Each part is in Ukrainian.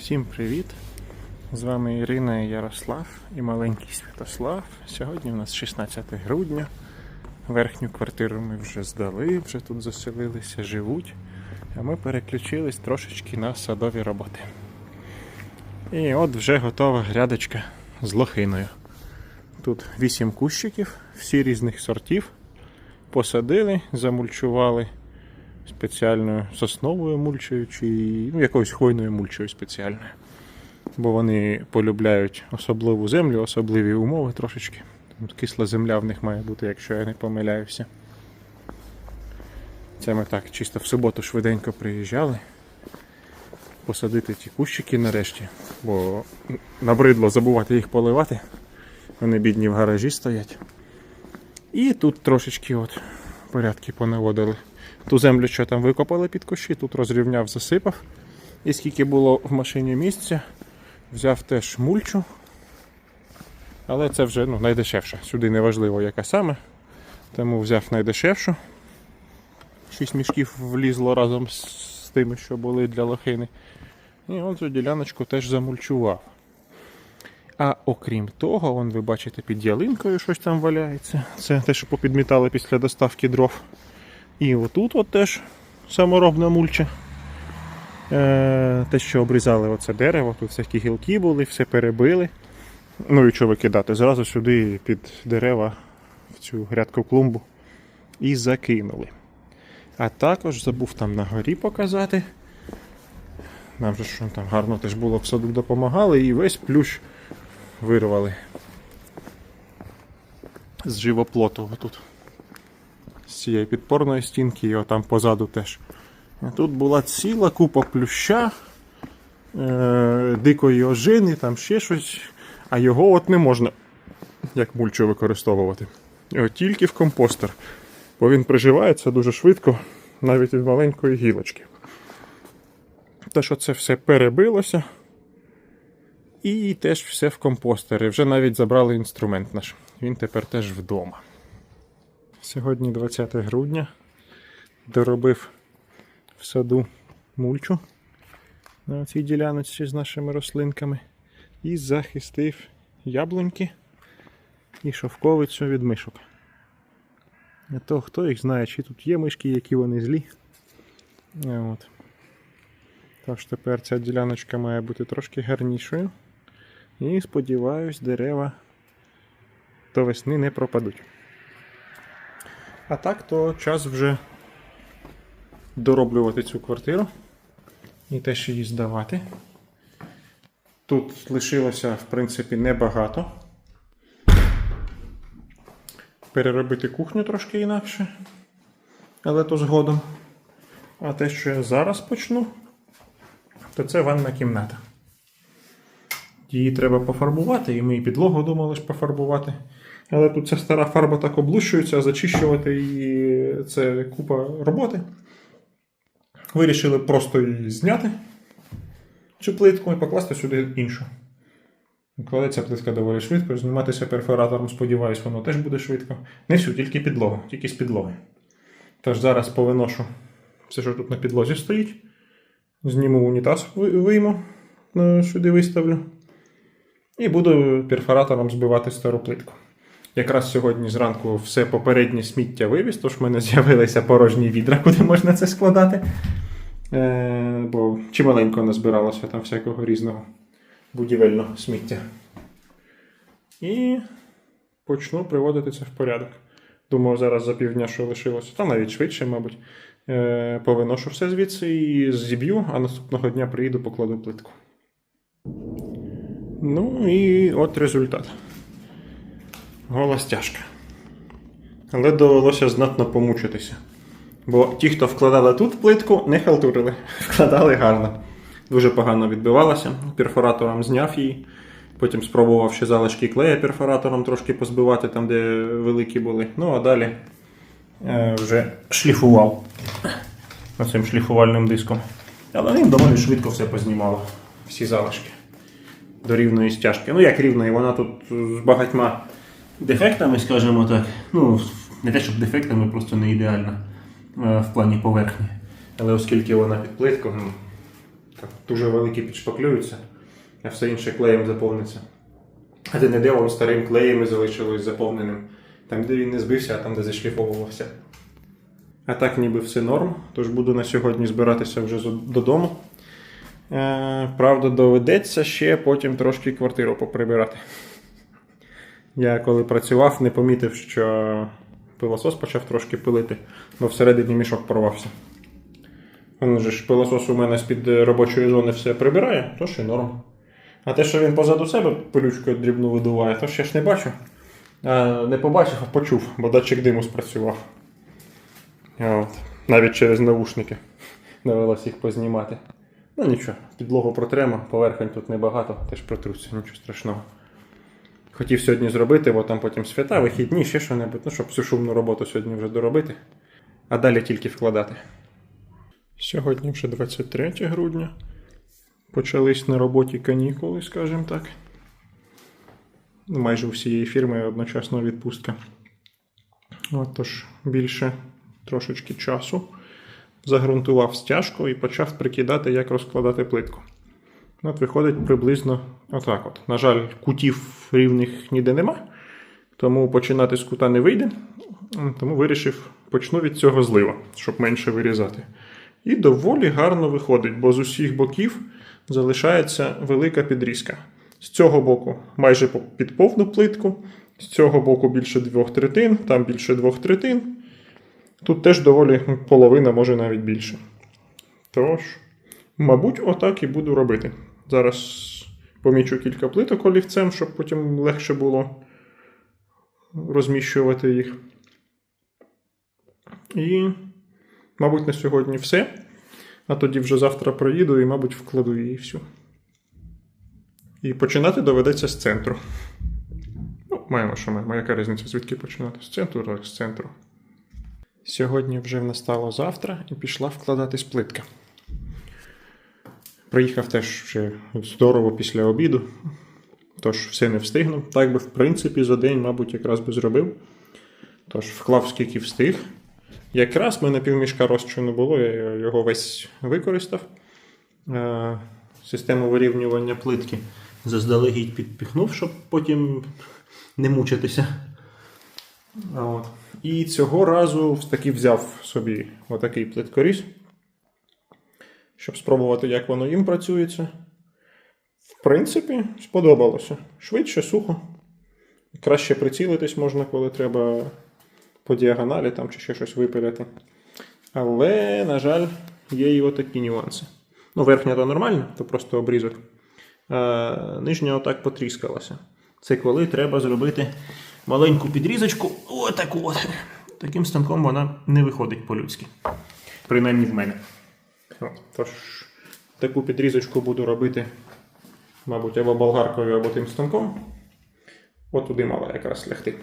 Всім привіт! З вами Ірина і Ярослав і маленький Святослав. Сьогодні у нас 16 грудня. Верхню квартиру ми вже здали, вже тут заселилися, живуть. А ми переключились трошечки на садові роботи. І от вже готова грядочка з лохиною. Тут 8 кущиків, всі різних сортів. Посадили, замульчували спеціальною сосновою мульчою чи ну, якоюсь хвойною мульчою спеціальною. Бо вони полюбляють особливу землю, особливі умови трошечки. Кисла земля в них має бути, якщо я не помиляюся. Це ми так чисто в суботу швиденько приїжджали. Посадити ті кущики нарешті, бо набридло забувати їх поливати. Вони бідні в гаражі стоять. І тут трошечки от порядки понаводили. Ту землю, що там викопали під кущі, тут розрівняв, засипав. І скільки було в машині місця, взяв теж мульчу. Але це вже ну, найдешевше. Сюди не важливо, яка саме. Тому взяв найдешевшу. Шість мішків влізло разом з тими, що були для лохини. І от цю діляночку теж замульчував. А окрім того, вон ви бачите під ялинкою щось там валяється. Це те, що попідмітали після доставки дров. І отут от теж саморобна мульча. Е, те, що обрізали оце дерево, тут всякі гілки були, все перебили. Ну і що викидати? Зразу сюди під дерева в цю грядку клумбу і закинули. А також забув там на горі показати. Нам же що там гарно теж було в саду допомагали і весь плющ вирвали з живоплоту отут. З цієї підпорної стінки і отам позаду теж. Тут була ціла купа плюща, е- дикої ожини, там ще щось. А його от не можна як мульчу використовувати. Його тільки в компостер. Бо він приживається дуже швидко, навіть від маленької гілочки. Те, що це все перебилося. І теж все в компостері. Вже навіть забрали інструмент наш. Він тепер теж вдома. Сьогодні 20 грудня. Доробив в саду мульчу на цій діляночці з нашими рослинками. І захистив яблуньки і шовковицю від мишок. А то хто їх знає, чи тут є мишки, які вони злі. От. Тож тепер ця діляночка має бути трошки гарнішою. І сподіваюсь, дерева до весни не пропадуть. А так, то час вже дороблювати цю квартиру і теж її здавати. Тут лишилося, в принципі, небагато. Переробити кухню трошки інакше, але то згодом. А те, що я зараз почну, то це ванна кімната. Її треба пофарбувати, і ми і підлогу думали ж пофарбувати. Але тут ця стара фарба так облущується, зачищувати її це купа роботи. Вирішили просто її зняти, цю плитку, і покласти сюди іншу. Кладеться плитка доволі швидко, зніматися перфоратором, сподіваюсь, воно теж буде швидко. Не всю, тільки підлогу, тільки з підлоги. Тож зараз повиношу все, що тут на підлозі стоїть. Зніму унітаз, вийму, е, сюди виставлю. І буду перфоратором збивати стару плитку. Якраз сьогодні зранку все попереднє сміття вивіз, тож в мене з'явилися порожні відра, куди можна це складати. Е, бо чималенько назбиралося там всякого різного будівельного сміття. І почну приводити це в порядок. Думаю, зараз за півдня, що лишилося, та навіть швидше, мабуть. Е, повиношу все звідси і зіб'ю, а наступного дня приїду, покладу плитку. Ну і от результат. Гола стяжка. Але довелося знатно помучитися. Бо ті, хто вкладали тут плитку, не халтурили. Вкладали гарно. Дуже погано відбивалася. Перфоратором зняв її. Потім спробував ще залишки клея перфоратором трошки позбивати там, де великі були. Ну а далі е, вже шліфував оцим шліфувальним диском. Але ним доволі швидко все познімало. Всі залишки до рівної стяжки. Ну, як рівної, вона тут з багатьма дефектами, скажімо так. Ну, не те, щоб дефектами, просто не ідеальна е, в плані поверхні. Але оскільки вона під плиткою, ну, так, дуже великі підшпаклюються, а все інше клеєм заповниться. А де не де старим клеєм і залишилось заповненим. Там, де він не збився, а там, де зашліфовувався. А так ніби все норм, тож буду на сьогодні збиратися вже додому. Е, правда, доведеться ще потім трошки квартиру поприбирати. Я коли працював, не помітив, що пилосос почав трошки пилити, бо всередині мішок порвався. Він же ж пилосос у мене з-під робочої зони все прибирає, то ще норм. А те, що він позаду себе пилючкою дрібну видуває, то ще ж не бачу. А, не побачив, а почув, бо датчик диму спрацював. От. Навіть через навушники довелося їх познімати. Ну нічого, підлогу протремо, поверхонь тут небагато, теж протруться, нічого страшного. Хотів сьогодні зробити, бо там потім свята, вихідні, ще що-небудь, ну, щоб всю шумну роботу сьогодні вже доробити. А далі тільки вкладати. Сьогодні вже 23 грудня. Почались на роботі канікули, скажімо так. Ну, Майже у всієї фірми одночасно відпустка. От, тож більше трошечки часу. Загрунтував стяжку і почав прикидати, як розкладати плитку. От виходить приблизно отак. От. На жаль, кутів рівних ніде нема, тому починати з кута не вийде. Тому вирішив, почну від цього злива, щоб менше вирізати. І доволі гарно виходить, бо з усіх боків залишається велика підрізка. З цього боку майже під повну плитку, з цього боку більше двох третин, там більше двох третин. Тут теж доволі половина, може навіть більше. Тож, мабуть, отак і буду робити. Зараз помічу кілька плиток олівцем, щоб потім легше було розміщувати їх. І, мабуть, на сьогодні все. А тоді вже завтра проїду і, мабуть, вкладу її всю. І починати доведеться з центру. Ну, маємо, що маємо. Яка різниця, звідки починати? З центру, так, з центру. Сьогодні вже настало завтра і пішла вкладатись плитка. Приїхав теж вже здорово після обіду, тож все не встигну. Так би, в принципі, за день, мабуть, якраз би зробив. Тож вклав скільки встиг. Якраз в мене півмішка розчину було, я його весь використав. Е, Систему вирівнювання плитки заздалегідь підпіхнув, щоб потім не мучитися. От. І цього разу таки взяв собі отакий плиткоріз, щоб спробувати, як воно їм працюється. В принципі, сподобалося. Швидше, сухо. Краще прицілитись можна, коли треба по діагоналі там, чи ще щось випиляти. Але, на жаль, є і отакі нюанси. Ну, верхня то нормально, то просто обрізок. А нижня отак потріскалася. Це коли треба зробити маленьку підрізочку. Отаку от. Таким станком вона не виходить по-людськи. Принаймні в мене. От, тож, таку підрізочку буду робити, мабуть, або болгаркою, або тим станком. От туди мала якраз лягти.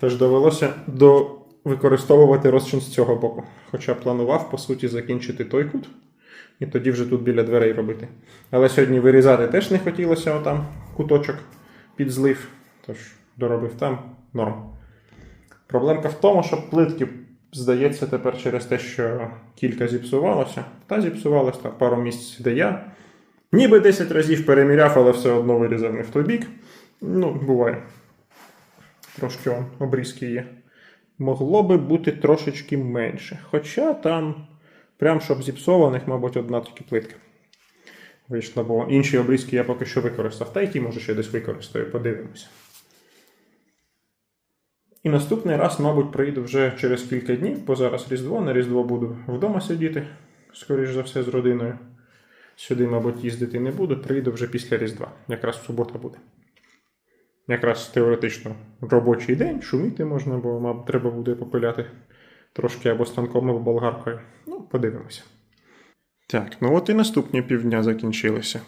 Тож довелося до використовувати розчин з цього боку. Хоча планував, по суті, закінчити той кут. І тоді вже тут біля дверей робити. Але сьогодні вирізати теж не хотілося отам куточок під злив. Тож доробив там норм. Проблемка в тому, що плитки, здається, тепер через те, що кілька зіпсувалося. Та зіпсувалося та пару місць, де я. Ніби 10 разів переміряв, але все одно вирізав не в той бік. Ну, буває. Трошки обрізки є. Могло би бути трошечки менше. Хоча там, прям щоб зіпсованих, мабуть, одна тільки плитка. Вийшла, бо інші обрізки я поки що використав. Та й ті, може, ще десь використаю, подивимося. І наступний раз, мабуть, приїду вже через кілька днів, бо зараз Різдво, на Різдво буду вдома сидіти, скоріш за все, з родиною. Сюди, мабуть, їздити не буду, приїду вже після Різдва. Якраз субота буде. Якраз теоретично робочий день шуміти можна, бо, мабуть, треба буде попиляти трошки або станком, або болгаркою. Ну, подивимося. Так, ну от і наступні півдня закінчилися.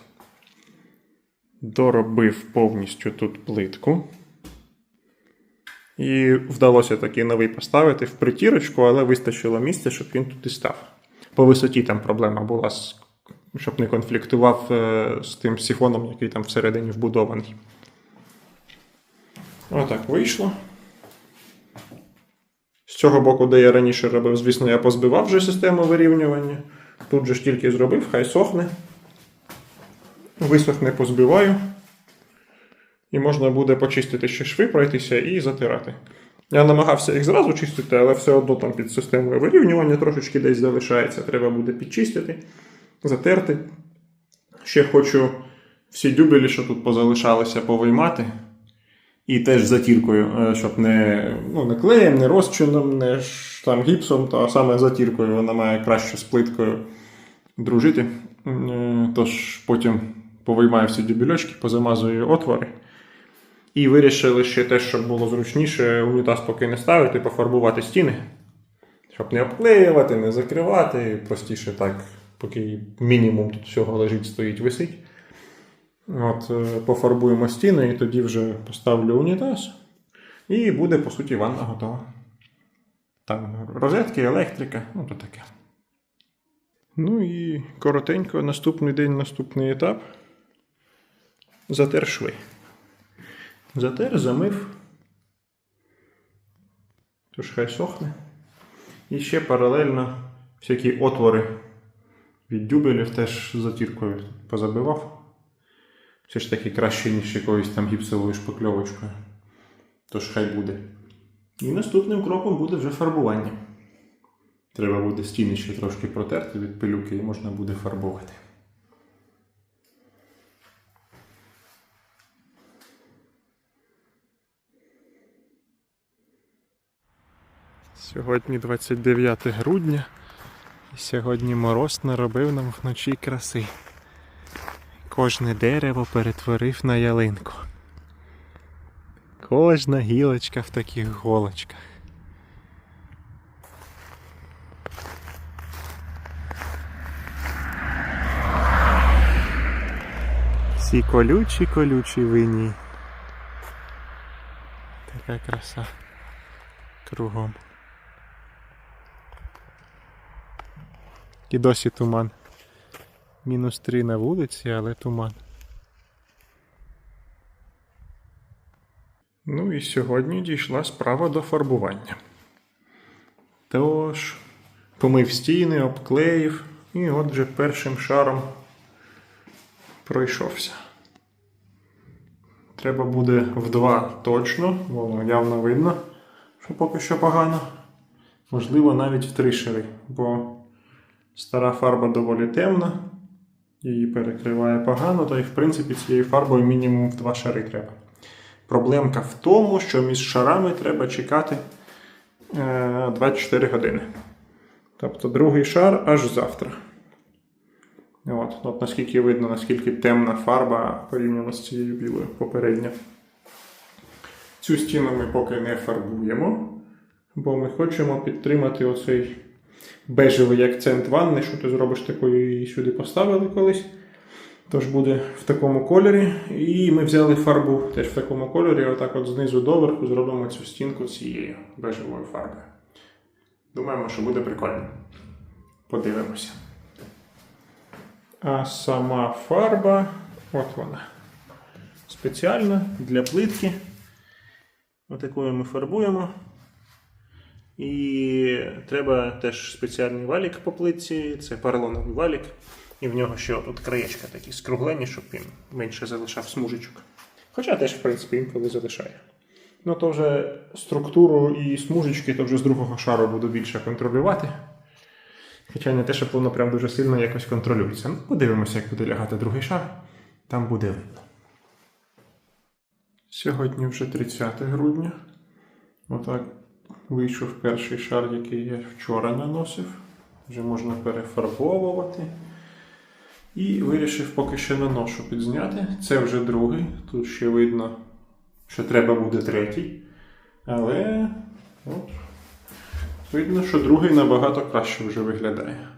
Доробив повністю тут плитку. І вдалося такий новий поставити в притірочку, але вистачило місця, щоб він тут і став. По висоті там проблема була, щоб не конфліктував е, з тим сифоном, який там всередині вбудований. Отак вийшло. З цього боку, де я раніше робив, звісно, я позбивав вже систему вирівнювання. Тут же ж тільки зробив, хай сохне. Висохне, позбиваю. І можна буде почистити ще шви, пройтися і затирати. Я намагався їх зразу чистити, але все одно там під системою вирівнювання трошечки десь залишається. Треба буде підчистити, затерти. Ще хочу всі дюбелі, що тут позалишалися, повиймати. І теж затіркою, е, щоб не, ну, не клеєм, не розчином, не там гіпсом, а саме затіркою вона має краще з плиткою дружити. Е, Тож потім повиймаю всі дюбельочки, позамазую отвори. І вирішили ще те, щоб було зручніше, унітаз поки не ставити, пофарбувати стіни. Щоб не обклеювати, не закривати. Простіше так, поки мінімум тут всього лежить, стоїть, висить. От, е, пофарбуємо стіни і тоді вже поставлю унітаз. І буде, по суті, ванна готова. Там розетки, електрика, ну то таке. Ну і коротенько, наступний день, наступний етап. Затер шви. Затер, замив. Тож хай сохне. І ще паралельно всякі отвори від дюбелів теж затіркою позабивав. Все ж таки краще, ніж якоюсь там гіпсовою шпакльовочкою. Тож хай буде. І наступним кроком буде вже фарбування. Треба буде стіни ще трошки протерти від пилюки і можна буде фарбувати. Сьогодні 29 грудня. І сьогодні мороз наробив нам вночі краси. Кожне дерево перетворив на ялинку. Кожна гілочка в таких голочках. Всі колючі, колючі вині. Така краса кругом. І досі туман. Мінус 3 на вулиці, але туман. Ну і сьогодні дійшла справа до фарбування. Тож, помив стіни, обклеїв і от вже першим шаром пройшовся. Треба буде в два точно, воно явно видно, що поки що погано. Можливо, навіть в три шари, бо стара фарба доволі темна, її перекриває погано, то й в принципі цією фарбою мінімум в два шари треба. Проблемка в тому, що між шарами треба чекати е, 24 години. Тобто другий шар аж завтра. От, от наскільки видно, наскільки темна фарба порівняно з цією білою попередньо. Цю стіну ми поки не фарбуємо, бо ми хочемо підтримати оцей бежевий акцент ванни, що ти зробиш такою її сюди поставили колись. Тож буде в такому кольорі. І ми взяли фарбу теж в такому кольорі, отак от знизу до верху зробимо цю стінку цією бежевою фарбою. Думаємо, що буде прикольно. Подивимося. А сама фарба, от вона. Спеціальна для плитки. Отакою ми фарбуємо. І треба теж спеціальний валік по плитці, це поролоновий валік. І в нього ще тут краєчка такі скруглені, щоб він менше залишав смужечок. Хоча теж, в принципі, інколи залишає. Ну то вже структуру і смужечки то вже з другого шару буду більше контролювати. Хоча не те, щоб воно прям дуже сильно якось контролюється. Ну, подивимося, як буде лягати другий шар. Там буде видно. Сьогодні вже 30 грудня. Отак вийшов перший шар, який я вчора наносив. Вже можна перефарбовувати. І вирішив поки що наношу підзняти. Це вже другий. Тут ще видно, що треба буде третій. Але от, видно, що другий набагато краще вже виглядає.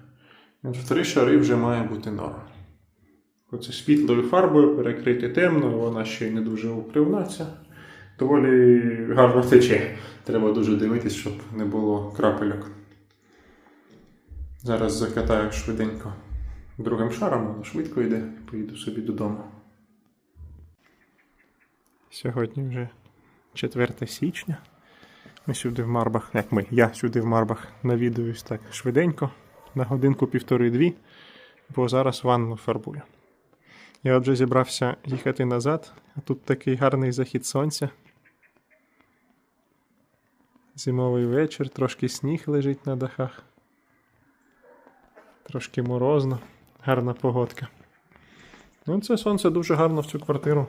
От в три шари вже має бути норм. Оце світлою фарбою перекрити темно, вона ще й не дуже укривна ця. Доволі гарно тече. Треба дуже дивитись, щоб не було крапельок. Зараз закатаю швиденько другим шаром, воно швидко йде, поїду собі додому. Сьогодні вже 4 січня. Ми сюди в Марбах, як ми, я сюди в Марбах навідуюсь так швиденько. на годинку півтори-дві, бо зараз ванну фарбую. Я отже зібрався їхати назад, а тут такий гарний захід сонця. Зимовий вечір, трошки сніг лежить на дахах. Трошки морозно, гарна погодка. Ну, це сонце дуже гарно в цю квартиру.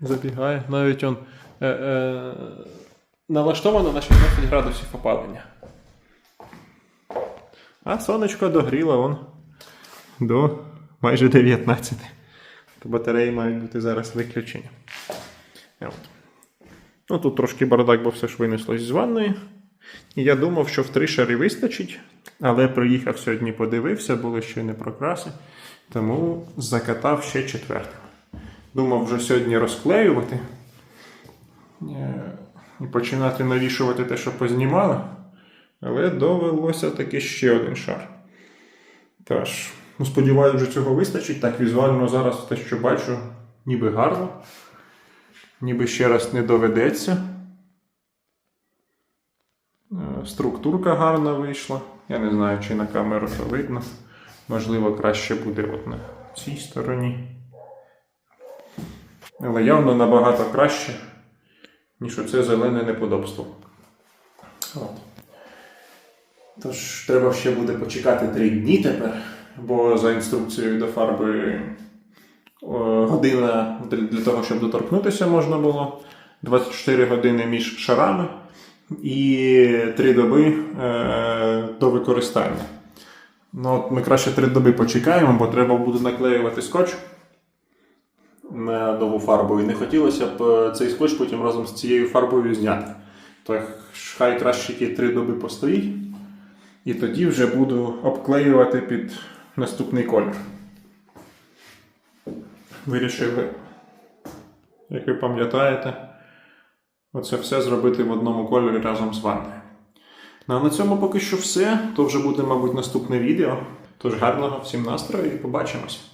Забігає. Навіть он е, е, налаштовано на 16 градусів опалення. А сонечко догріло он до майже 19. То батареї мають бути зараз виключені. От. Ну, тут трошки бардак, бо все ж винеслось з ванної. І я думав, що в три шари вистачить, але приїхав сьогодні, подивився, були ще не прокраси, тому закатав ще четвертим. Думав вже сьогодні розклеювати е, і починати навішувати те, що познімали, але довелося таки ще один шар. Тож, ну, сподіваюся, вже цього вистачить. Так, візуально зараз те, що бачу, ніби гарно. Ніби ще раз не доведеться. Е, Структурка гарна вийшла. Я не знаю, чи на камеру то видно. Можливо, краще буде от на цій стороні. Але явно набагато краще, ніж оце зелене неподобство. От. Тож, треба ще буде почекати 3 дні тепер, бо за інструкцією до фарби година для, того, щоб доторкнутися можна було. 24 години між шарами і 3 доби е, до використання. Ну, от ми краще 3 доби почекаємо, бо треба буде наклеювати скотч на нову фарбу. І не хотілося б е, цей скотч потім разом з цією фарбою зняти. То хай краще ті 3 доби постоїть. І тоді вже буду обклеювати під наступний колір. Вирішили, як ви пам'ятаєте, оце все зробити в одному кольорі разом з ванною. Ну а на цьому поки що все. То вже буде, мабуть, наступне відео. Тож гарного всім настрою і побачимось!